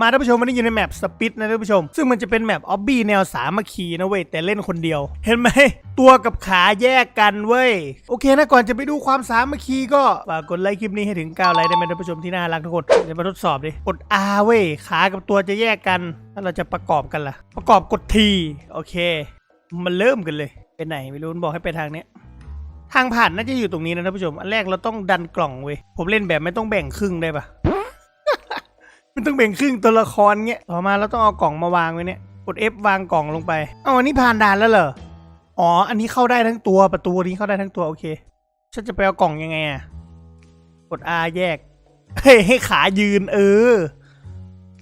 มาท่านผู้ชมวันนี้อยู่ในแมปสปิดนะท่านผู้ชม ซึ่งมันจะเป็นแมปออบบี้แนวสามัคคีนะเว้ย แต่เล่นคนเดียว เห็นไหม ตัวกับขาแยกกันเว้ย โอเคนะ ก่อนจะไปดูความสามัคคีก็ฝากกดไลค์คลิปนี้ให้ถึง9ไลค์ได้ไหมท่านผู้ชมที่น่ารักทุกคนเดี๋ยวมาทดสอบดิ กด R เว้ย ขากับตัวจะแยกกันแล้วเราจะประกอบกันล่ะ ประกอบกด T โอเคมาเริ่มกันเลยไปไหนไม่รู้นบอกให้ไปทางเนี้ยทางผ่านน่าจะอยู่ตรงนี้นะท่านผู้ชม อันแรกเราต้องดันกล่องเว้ยผมเล่นแบบไม่ต้องแบ่งครึ่งได้ปะ ไม่ต้องแบ่งครึ่งตัวละครเงี้ย ต่อมาเราต้องเอากล่องมาวางไว้เนี่ย กด F วางกล่องลงไปเอาอันนี้ผ่านด่านแล้วเหรอ อ๋อ อันนี้เข้าได้ทั้งตัวประตูนี้เข้าได้ทั้งตัวโอเค ฉันจะไปเอากล่องยังไงอะ กด R แยก เฮ้ยให้ขายืนเออ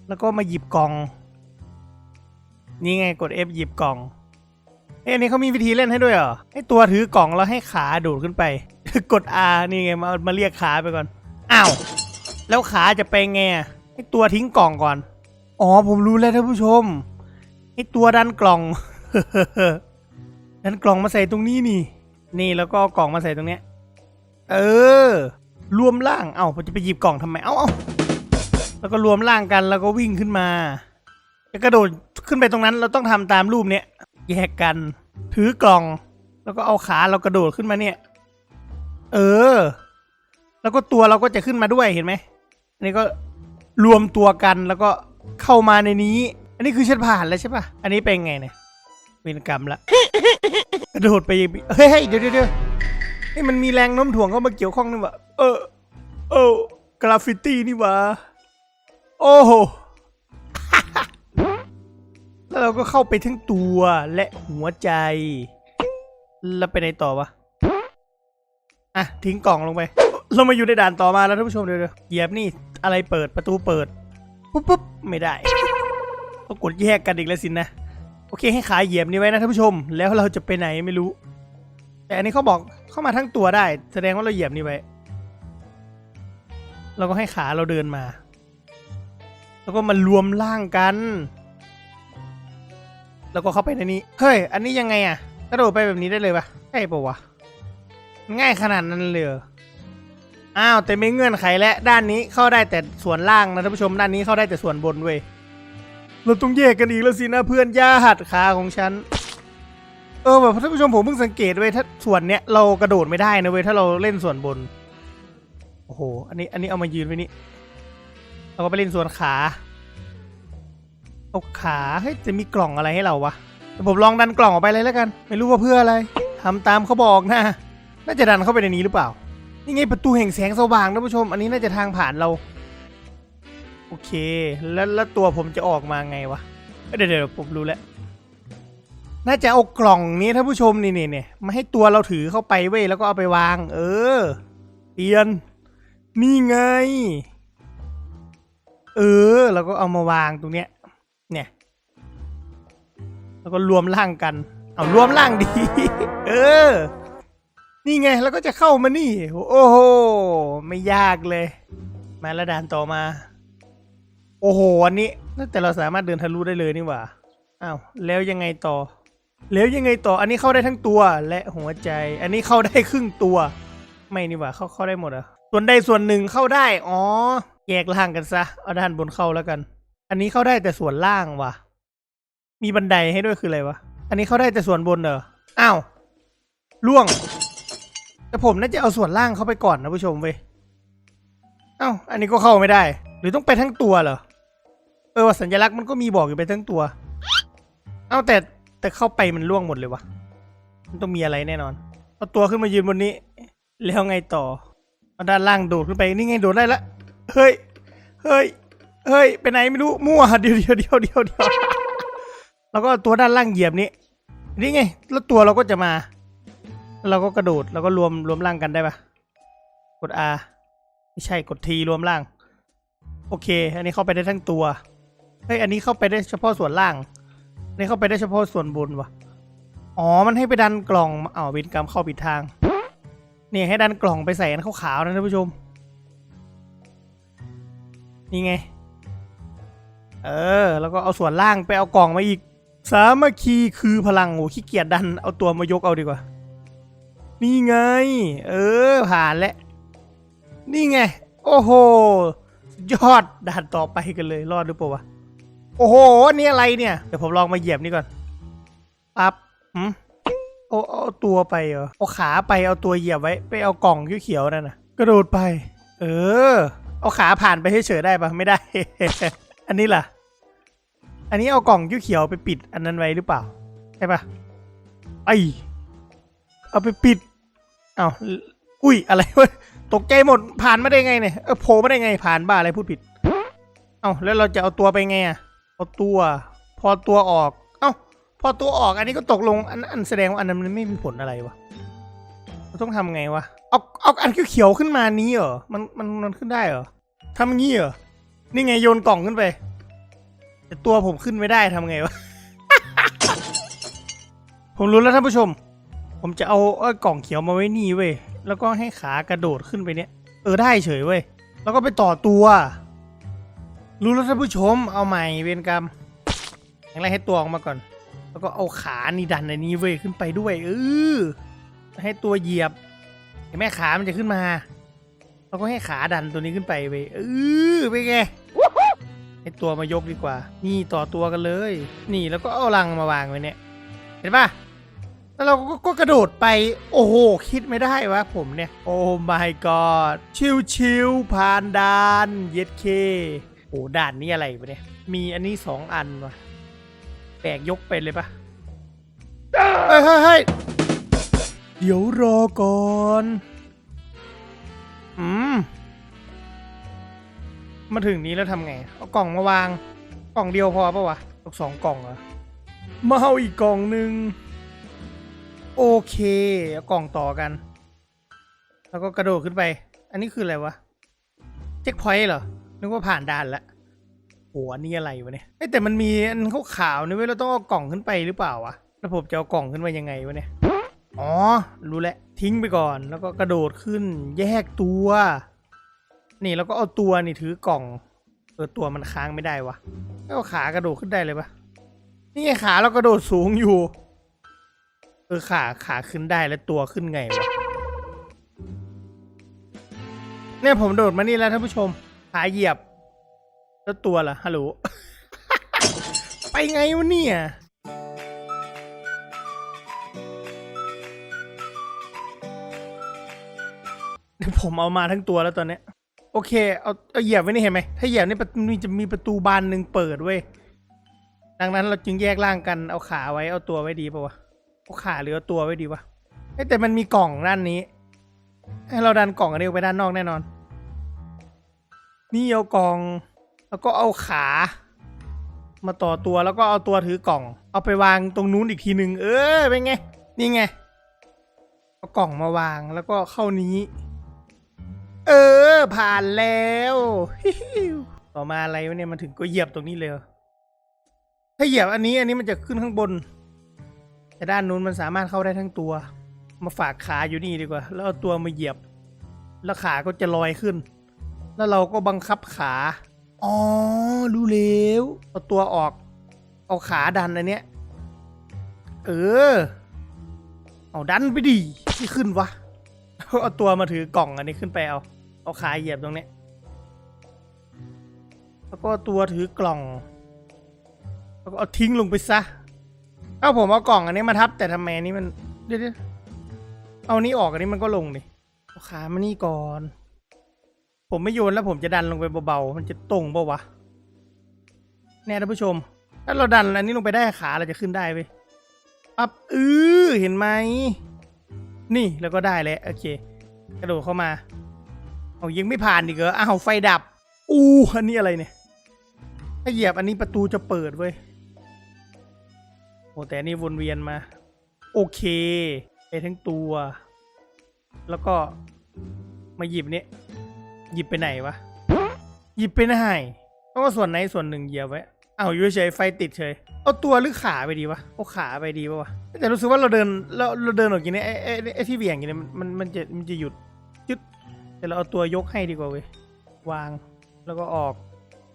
แล้วก็มาหยิบกล่อง นี่ไงกด F หยิบกล่องเอ้ยอันนี้เขามีวิธีเล่นให้ด้วยเหรอ ให้ตัวถือกล่องแล้วให้ขาโดดขึ้นไป กด R นี่ไงมามาเรียกขาไปก่อน อ้าว แล้วขาจะไปไงอะ ให้ตัวทิ้งกล่องก่อน อ๋อผมรู้แล้วท่านผู้ชม ให้ตัวดันกล่อง ดันกล่องมาใส่ตรงนี้นี่ นี่แล้วก็เอากล่องมาใส่ตรงเนี้ย เออ รวมร่าง เอ้าผมจะไปหยิบกล่องทำไม เอ้าเอ้าแล้วก็รวมร่างกันแล้วก็วิ่งขึ้นมา จะกระโดดขึ้นไปตรงนั้นเราต้องทำตามรูปเนี้ย แยกกัน ถือกล่อง แล้วก็เอาขาเรากระโดดขึ้นมาเนี่ย เออ แล้วก็ตัวเราก็จะขึ้นมาด้วยเห็นไหมอันนี้ก็ รวมตัวกันแล้วก็เข้ามาในนี้ อันนี้คือฉันผ่านแล้วใช่ปะอันนี้เป็นไงเนี่ยเวรกรรมละกระโดดไปเฮ้ยเดี๋ยวเดี๋ยวเดี๋ยวเฮ้ยมันมีแรงโน้มถ่วงเข้ามาเกี่ยวข้องนี่ว่าเออเออกราฟฟิตี้นี่ว่าโอ้โหแล้วเราก็เข้าไปทั้งตัวและหัวใจ แล้วไปไหนต่อวะอะทิ้งกล่องลงไป เรามาอยู่ในด่านต่อมาแล้วท่านผู้ชมเดี๋ยวเดี๋ยวเหยียบนี่ อะไรเปิดประตูเปิดปุ๊บปุ๊บไม่ได้ต้องกดแยกกันอีกแล้วสินะ โอเคให้ขาเหยียบนี่ไว้นะท่านผู้ชม แล้วเราจะไปไหนไม่รู้ แต่อันนี้เขาบอกเข้ามาทั้งตัวได้ แสดงว่าเราเหยียบนี่ไว้ เราก็ให้ขาเราเดินมา แล้วก็มารวมร่างกัน แล้วก็เข้าไปในนี้ เฮ้ย อันนี้ยังไงอะกระโดดไปแบบนี้ได้เลยปะใช่ปะวะ ง่ายขนาดนั้นเลย อ้าวแต่ไม่เงื่อนไขและด้านนี้เข้าได้แต่ส่วนล่างนะท่านผู้ชมด้านนี้เข้าได้แต่ส่วนบนเว้ยเราต้องแยกกันอีกแล้วสินะเพื่อนย่าหัดขาของฉันเออแบบท่านผู้ชมผมเพิ่งสังเกตเว้ยถ้าส่วนเนี้ยเรากระโดดไม่ได้นะเว้ยถ้าเราเล่นส่วนบนโอ้โหอันนี้อันนี้เอามายืนไว้นี่เราก็ไปเล่นส่วนขาเอาขาเฮ้ยจะมีกล่องอะไรให้เราวะผมลองดันกล่องออกไปเลยแล้วกัน ไม่รู้ว่าเพื่ออะไรทำตามเขาบอกนะ น่าจะดันเข้าไปในนี้หรือเปล่า นี่ไงประตูแห่งแสงสว่างท่านผู้ชม อันนี้น่าจะทางผ่านเรา โอเค แล้วแล้วตัวผมจะออกมาไงวะเดี๋ยวเดี๋ยวผมรู้แล้ว น่าจะเอากล่องนี้ท่านผู้ชมนี่นี่เนี่ยมาให้ตัวเราถือเข้าไปเว้ยแล้วก็เอาไปวาง เออเปลี่ยน นี่ไง เออแล้วก็เอามาวางตรงเนี้ย เนี่ย แล้วก็รวมร่างกัน เอารวมร่างดี เออ นี่ไงแล้วก็จะเข้ามานี่ โอ้โห ไม่ยากเลย มาแล้วด่านต่อมา โอ้โห อันนี้ แต่เราสามารถเดินทะลุได้เลยนี่หว่า อ้าว แล้วยังไงต่อ แล้วยังไงต่อ อันนี้เข้าได้ทั้งตัวและหัวใจ อันนี้เข้าได้ครึ่งตัว ไม่นี่หว่า เข้าเข้าได้หมดเหรอะส่วนใดส่วนหนึ่งเข้าได้ อ๋อ แยกล่างกันซะ เอาด้านบนเข้าแล้วกัน อันนี้เข้าได้แต่ส่วนล่างว่ะ มีบันไดให้ด้วยคืออะไรวะ อันนี้เข้าได้แต่ส่วนบนเหรอ อ้าว ล่วง แต่ผมน่าจะเอาส่วนล่างเข้าไปก่อนนะผู้ชมเว้ยเอ้าอันนี้ก็เข้าไม่ได้ หรือต้องไปทั้งตัวเหรอเออว่าสัญลักษณ์มันก็มีบอกอยู่ไปทั้งตัว เอ้าแต่แต่เข้าไปมันล่วงหมดเลยวะมันต้องมีอะไรแน่นอนเอาตัวขึ้นมายืนบนนี้ แล้วไงต่อเอาด้านล่างโดดขึ้นไปนี่ไงโดดได้ละเฮ้ยเฮ้ยเฮ้ยไปไหนไม่รู้มั่วเดียวเดียวเดียวเดียวเดียวแล้วก็ตัวด้านล่างเหยียบนี้นี่ไง แล้วตัวเราก็จะมา เราก็กระโดดแล้วก็รวมรวมร่างกันได้ปะกด R ไม่ใช่กด T รวมร่าง โอเค อันนี้เข้าไปได้ทั้งตัวเฮ้ยอันนี้เข้าไปได้เฉพาะส่วนล่างอันนี้เข้าไปได้เฉพาะส่วนบนวะอ๋อมันให้ไปดันกล่องอ้าววินกรรมเข้าผิดทางนี่ให้ดันกล่องไปใส่อันขาวๆนะท่านผู้ชมนี่ไง เออ แล้วก็เอาส่วนล่างไปเอากล่องมาอีก สามัคคีคือพลังโอ้ขี้เกียจดันเอาตัวมายกเอาดีกว่า นี่ไง เออ ผ่านแล้ว นี่ไง โอ้โห ยอดด่านต่อไปกันเลย รอดหรือเปล่าวะ โอ้โห นี่อะไรเนี่ย เดี๋ยวผมลองมาเหยียบนี่ก่อน ปั๊บหืมเอาเอาตัวไปเหรอ เอาขาไป เอาตัวเหยียบไว้ ไปเอากล่องเขียวๆนั่นนะกระโดดไป เออ เอาขาผ่านไปเฉยๆได้ปะไม่ได้ อันนี้ล่ะ อันนี้เอากล่องเขียวๆไปปิดอันนั้นไว้หรือเปล่า ใช่ปะไอเอาไปปิด เอาอุ้ยอะไรวะตกใจหมดผ่านมาได้ไงเนี่ยเออโผล่มาได้ไงผ่านบ้าอะไรพูดผิด เอาแล้วเราจะเอาตัวไปไงอะเอาตัว พอตัวออก เอ้าพอตัวออกอันนี้ก็ตกลงอันอันแสดงว่าอันนั้นมันไม่มีผลอะไรวะเราต้องทำไงวะเอาเอาอันเขียวๆขึ้นมานี้เหรอมันมันมันขึ้นได้เหรอทำงี้เหรอนี่ไงโยนกล่องขึ้นไปแต่ตัวผมขึ้นไม่ได้ทำไงวะผมรู้แล้วท่านผู้ชม ผมจะเอาเอ้ยกล่องเขียวมาไว้นี่เว้ย แล้วก็ให้ขากระโดดขึ้นไปเนี้ยเออได้เฉยเว้ย แล้วก็ไปต่อตัว รู้แล้วท่านผู้ชม เอาใหม่เวรกรรมอย่างไรให้ตัวออกมาก่อน แล้วก็เอาขานี่ดันในนี้เว้ยขึ้นไปด้วยเออให้ตัวเหยียบเห็นไหมขามันจะขึ้นมาแล้วก็ให้ขาดันตัวนี้ขึ้นไปเว้ยเออไปไงให้ตัวมายกดีกว่า นี่ต่อตัวกันเลย นี่แล้วก็เอาลังมาวางไว้เนี่ย เห็นปะ แล้วเราก็ก็กระโดดไป โอ้โห คิดไม่ได้วะผมเนี่ย โอ้ my god ชิวชิวผ่านด่านเย็ดเค โอ้ด่านนี้อะไรวะเนี่ย มีอันนี้สองอันวะแบกยกไปเลยปะเฮ้ยเฮ้ยเฮ้ยเดี๋ยวรอก่อน อืม มาถึงนี้แล้วทำไง เอากล่องมาวาง กล่องเดียวพอปะวะตกสองกล่องเหรอมาเอาอีกกล่องหนึ่ง โอเคเอากล่องต่อกัน แล้วก็กระโดดขึ้นไป อันนี้คืออะไรวะเช็คพอยต์เหรอ นึกว่าผ่านด่านละโหอันนี้อะไรวะเนี่ยเอ้ยแต่มันมีอันขาวๆนี่เว้ยเราต้องเอากล่องขึ้นไปหรือเปล่าวะแล้วผมจะเอากล่องขึ้นไปยังไงวะเนี่ย อ๋อ รู้แล้ว ทิ้งไปก่อน แล้วก็กระโดดขึ้น แยกตัว นี่แล้วก็เอาตัวนี่ถือกล่องเออตัวมันค้างไม่ได้วะแล้วขากระโดดขึ้นได้เลยปะนี่ไงขาเรากระโดดสูงอยู่ ออขาขาขึ้นได้แล้วตัวขึ้นไงวะเนี่ยผมโดดมานี่แล้วท่านผู้ชมขาเหยียบ แล้วตัวล่ะฮัลโหลไปไงวะเนี่ยเดี๋ยวผมเอามาทั้งตัวแล้วตอนเนี้ยโอเคเอาเอาเหยียบไว้นี่เห็นไหมถ้าเหยียบนี่ประตูนี่จะมีประตูบานหนึ่งเปิดเว้ยดังนั้นเราจึงแยกร่างกันเอาขาไว้เอาตัวไว้ดีป่าวะ เอาขาหรือตัวไว้ดีวะเอ้ยแต่มันมีกล่องด้านนี้ ให้เราดันกล่องอันนี้ออกไปด้านนอกแน่นอน นี่เอากล่อง แล้วก็เอาขา มาต่อตัวแล้วก็เอาตัวถือกล่อง เอาไปวางตรงนู้นอีกทีหนึ่งเออเป็นไง นี่ไง เอากล่องมาวางแล้วก็เข้านี้ เออ ผ่านแล้วฮิฮิวต่อมาอะไรวะเนี่ยมันถึงก็เหยียบตรงนี้เลยเหรอถ้าเหยียบอันนี้อันนี้มันจะขึ้นข้างบน แต่ด้านนู้นมันสามารถเข้าได้ทั้งตัว มาฝากขาอยู่นี่ดีกว่า แล้วเอาตัวมาเหยียบ แล้วขาก็จะลอยขึ้น แล้วเราก็บังคับขา อ๋อ รู้แล้วเอาตัวออก เอาขาดันอันเนี้ย เออ เอาดันไปดิที่ขึ้นวะ เอาตัวมาถือกล่องอันนี้ขึ้นไปเอา เอาขาเหยียบตรงเนี้ย แล้วก็เอาตัวถือกล่อง แล้วก็เอาทิ้งลงไปซะ เอาผมเอากล่องอันนี้มาทับ แต่ทำไมอันนี้มันเดี๋ยวๆเอานี้ออกอันนี้มันก็ลงดิเอาขามานี่ก่อน ผมไม่โยนแล้วผมจะดันลงไปเบาๆมันจะตรงปะวะแน่ท่านผู้ชม ถ้าเราดันอันนี้ลงไปได้ขาเราจะขึ้นได้ไปปั๊บเออเห็นไหมนี่แล้วก็ได้แล้วโอเค กระโดดเข้ามาเอายังไม่ผ่านอีกเหรออ้าวไฟดับ อู้อันนี้อะไรเนี่ยถ้าเหยียบอันนี้ประตูจะเปิดเว้ย โอ้แต่นี่วนเวียนมา โอเคไปทั้งตัว แล้วก็มาหยิบเนี่ยหยิบไปไหนวะ หยิบไปไหนต้องส่วนไหนส่วนหนึ่งเหยียบไว้เอาอยู่เฉยไฟติดเฉยเอาตัวหรือขาไปดีวะเอาขาไปดีปะวะแต่รู้สึกว่าเราเดินเราเราเดินออกอย่างนี้ไอ้ไอ้ไอ้ที่เหวี่ยงอย่างนี้มันมันมันจะมันจะหยุดจุดแต่เราเอาตัวยกให้ดีกว่าเว้ยวางแล้วก็ออก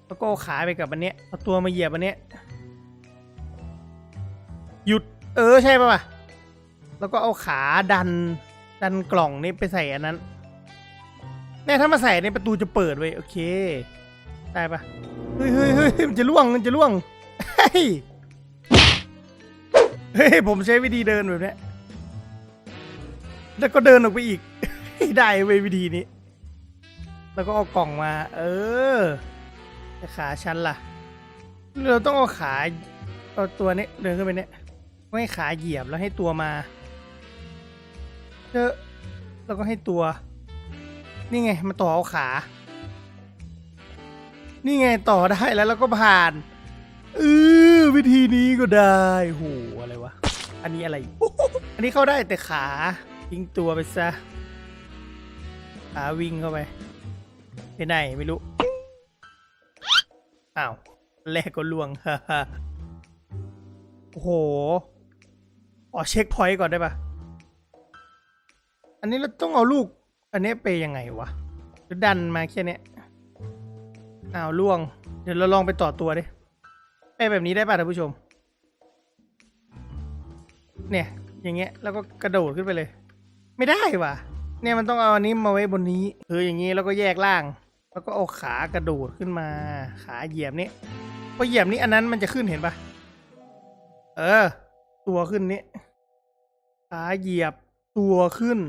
แล้วก็เอาขาไปกับอันเนี้ยเอาตัวมาเหยียบอันเนี้ย หยุด เออใช่ปะวะแล้วก็เอาขาดัน ดันกล่องนี้ไปใส่อันนั้นเนี่ยถ้ามาใส่ในประตูจะเปิดไว้โอเค ได้ปะเฮ้ยเฮ้ยเฮ้ยมันจะล่วงมันจะล่วง เฮ้ย เฮ้ย ผมใช้วิธีเดินแบบนี้แล้วก็เดินออกไปอีก ได้เววิธีนี้ แล้วก็เอากล่องมา เออขาฉันล่ะ เราต้องเอาขาเอาตัวนี้เดินขึ้นไปเนี้ย ให้ขาเหยียบแล้วให้ตัวมาเจอแล้วก็ให้ตัว นี่ไงมาต่อเอาขา นี่ไงต่อได้แล้วแล้วก็ผ่านเออวิธีนี้ก็ได้โหอะไรวะ อันนี้อะไร อันนี้เข้าได้แต่ขาทิ้งตัวไปซะขาวิ่งเข้าไปไปไหนไม่รู้อ้าวแรกก็ล่วงฮ่าฮ่าโอ้โห อ๋อเช็คพอยต์ก่อนได้ปะอันนี้เราต้องเอาลูก อันนี้ไปยังไงวะหรือดันมาแค่เนี้ยอ้าวล่วง เดี๋ยวเราลองไปต่อตัวดิไปแบบนี้ได้ป่ะท่านผู้ชม เนี่ย อย่างเงี้ยแล้วก็กระโดดขึ้นไปเลย ไม่ได้ว่ะ เนี่ยมันต้องเอาอันนี้มาไว้บนนี้คืออย่างนี้แล้วก็แยกล่าง แล้วก็เอาขากระโดดขึ้นมา ขาเหยียบนี่พอเหยียบนี้อันนั้นมันจะขึ้นเห็นปะเออ ตัวขึ้นนี้ขาเหยียบตัวขึ้น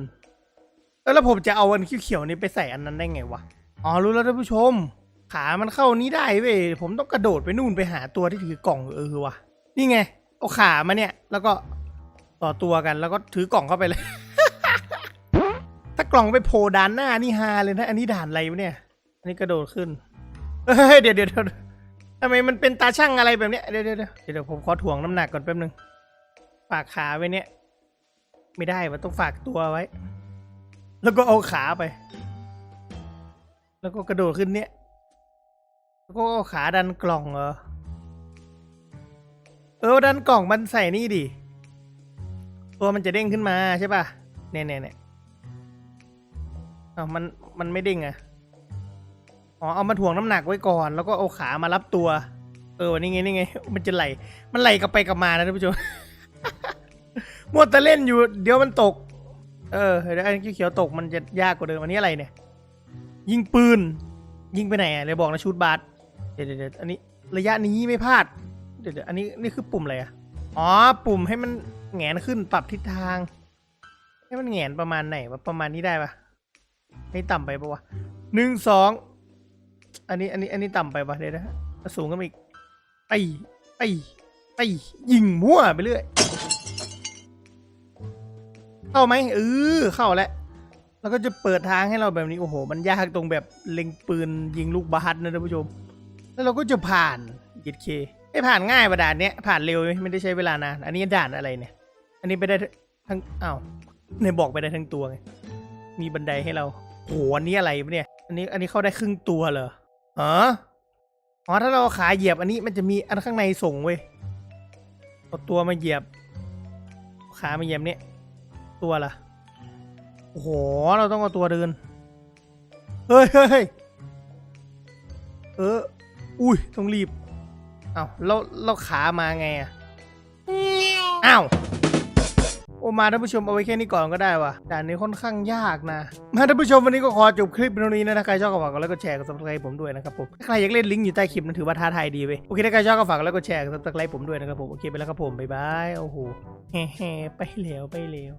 แล้วผมจะเอาอันเขียวๆนี้ไปใส่อันนั้นได้ไงวะ อ๋อรู้แล้วท่านผู้ชม ขามันเข้านี้ได้เว้ย ผมต้องกระโดดไปนู่นไปหาตัวที่ถือกล่องเออวะนี่ไง เอาขามาเนี่ย แล้วก็ต่อตัวกัน แล้วก็ถือกล่องเข้าไปเลย ถ้ากล่องไปโผล่ด่านหน้านี่ฮาเลยนะ อันนี้ด่านอะไรวะเนี่ย อันนี้กระโดดขึ้น เฮ้ยเดี๋ยวเดี๋ยวทำไมมันเป็นตาช่างอะไรแบบเนี้ย เดี๋ยวเดี๋ยวเดี๋ยวเดี๋ยวผมขอถ่วงน้ำหนักก่อนแป๊บนึง ฝากขาไว้เนี่ย ไม่ได้มันต้องฝากตัวไว้ แล้วก็เอาขาไป แล้วก็กระโดดขึ้นเนี่ย แล้วก็เอาขาดันกล่องเหรอเออดันกล่องมันใส่นี่ดิตัวมันจะเด้งขึ้นมาใช่ป่ะเนี่ยเนี่ยเนี่ยอ้าวมันมันไม่เด้งอะอ๋อเอามาถ่วงน้ำหนักไว้ก่อน แล้วก็เอาขามารับตัว เออนี่ไงนี่ไง มันจะไหลมันไหลกลับไปกลับมานะท่านผู้ชม มัวแต่เล่นอยู่ เดี๋ยวมันตก เออเดี๋ยวไอ้เขียวๆตกมันจะยากกว่าเดิมอันนี้อะไรเนี่ย ยิงปืน ยิงไปไหนอะเลยบอกนะชูดบาสเดี๋ยวเดี๋ยวเดี๋ยวอันนี้ระยะนี้ไม่พลาดเดี๋ยวเดี๋ยวอันนี้นี่คือปุ่มอะไรอะอ๋อ ปุ่มให้มันแหงนขึ้นปรับทิศทาง ให้มันแหงนประมาณไหนวะประมาณนี้ได้ปะนี่ต่ำไปปะวะหนึ่งสองอันนี้อันนี้อันนี้ต่ำไปปะเดี๋ยวนะสูงขึ้นมาอีกไปไปไปยิงมั่วไปเรื่อย เข้าไหมเออเข้าแล้วแล้วก็จะเปิดทางให้เราแบบนี้โอ้โห มันยากตรงแบบเล็งปืนยิงลูกบาสนะท่านผู้ชม แล้วเราก็จะผ่านยิดเคไม่ผ่านง่ายประด่านเนี้ยผ่านเร็วไม่ได้ใช้เวลานานอันนี้ด่านอะไรเนี่ย อันนี้ไปได้ทั้งอ้าวในบอกไปได้ทั้งตัวไงมีบันไดให้เราโหอันนี้อะไรเนี่ย อันนี้อันนี้เข้าได้ครึ่งตัวเหรอฮะอ๋อถ้าเราเอาขาเหยียบอันนี้มันจะมีอันข้างในส่งเว้ยเอาตัวมาเหยียบ ขามาเหยียบเนี่ย ตัวล่ะ โอ้โห เราต้องเอาตัวเดิน เฮ้ยเฮ้ยเออ อุ้ย ต้องรีบ เอ้าเราเราขามาไงอะอ้าว โอมาท่านผู้ชมเอาไว้แค่นี้ก่อนก็ได้ว่ะด่านนี้ค่อนข้างยากนะ มาท่านผู้ชมวันนี้ก็ขอจบคลิปเพียงเท่านี้นะ ถ้าใครชอบก็ฝากกดไลค์กดแชร์กดซับสไครผมด้วยนะครับผม ถ้าใครอยากเล่นลิงก์อยู่ใต้คลิปนั้นถือว่าท้าทายดีเว้ย โอเค ถ้าใครชอบก็ฝากกดไลค์กดแชร์กดซับสไครผมด้วยนะครับผม โอเคไปแล้วครับผม บ๊ายบาย โอ้โห แฮ่ไปแล้วไปแล้ว